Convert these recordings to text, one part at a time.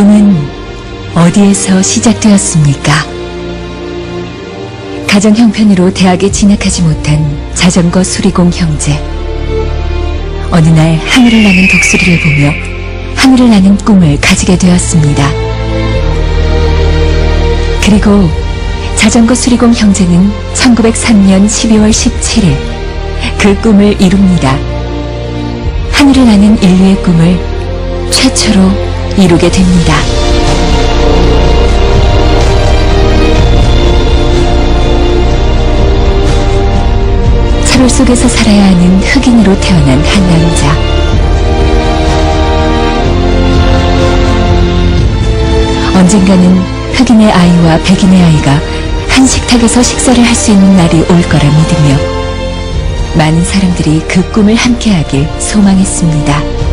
꿈은 어디에서 시작되었습니까? 가정 형편으로 대학에 진학하지 못한 자전거 수리공 형제. 어느 날 하늘을 나는 독수리를 보며 하늘을 나는 꿈을 가지게 되었습니다. 그리고 자전거 수리공 형제는 1903년 12월 17일 그 꿈을 이룹니다. 하늘을 나는 인류의 꿈을 최초로 이루게 됩니다. 철울 속에서 살아야 하는 흑인으로 태어난 한 남자. 언젠가는 흑인의 아이와 백인의 아이가 한 식탁에서 식사를 할 수 있는 날이 올 거라 믿으며 많은 사람들이 그 꿈을 함께하길 소망했습니다.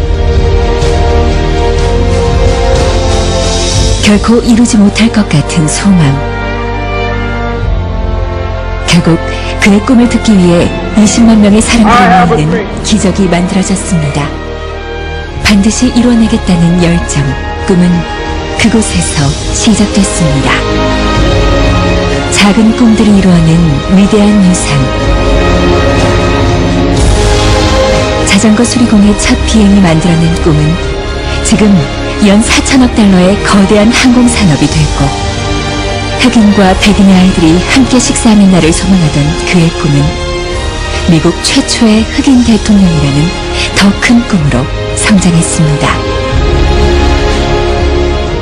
결코 이루지 못할 것 같은 소망. 결국 그의 꿈을 듣기 위해 20만 명의 사람들이 모이는 기적이 만들어졌습니다. 반드시 이뤄내겠다는 열정, 꿈은 그곳에서 시작됐습니다. 작은 꿈들이 이루어낸 위대한 유산. 자전거 수리공의 첫 비행이 만들어낸 꿈은 지금 연 4천억 달러의 거대한 항공산업이 됐고 흑인과 백인의 아이들이 함께 식사하는 날을 소망하던 그의 꿈은 미국 최초의 흑인 대통령이라는 더 큰 꿈으로 성장했습니다.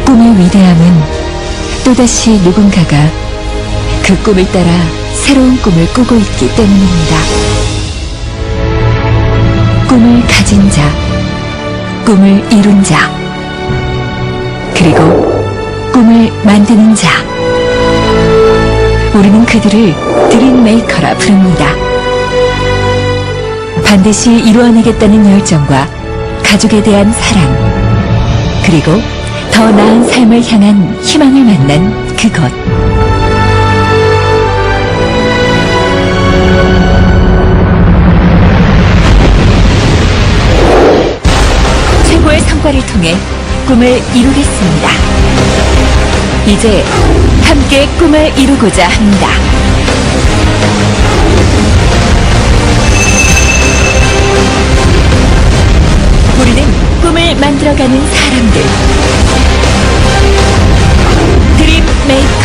꿈의 위대함은 또다시 누군가가 그 꿈을 따라 새로운 꿈을 꾸고 있기 때문입니다. 꿈을 가진 자, 꿈을 이룬 자, 그리고 꿈을 만드는 자. 우리는 그들을 드림 메이커라 부릅니다. 반드시 이루어내겠다는 열정과 가족에 대한 사랑, 그리고 더 나은 삶을 향한 희망을 만난 그것. 최고의 성과를 통해 꿈을 이루겠습니다. 이제 함께 꿈을 이루고자 합니다. 우리는 꿈을 만들어가는 사람들. 드림 메이커.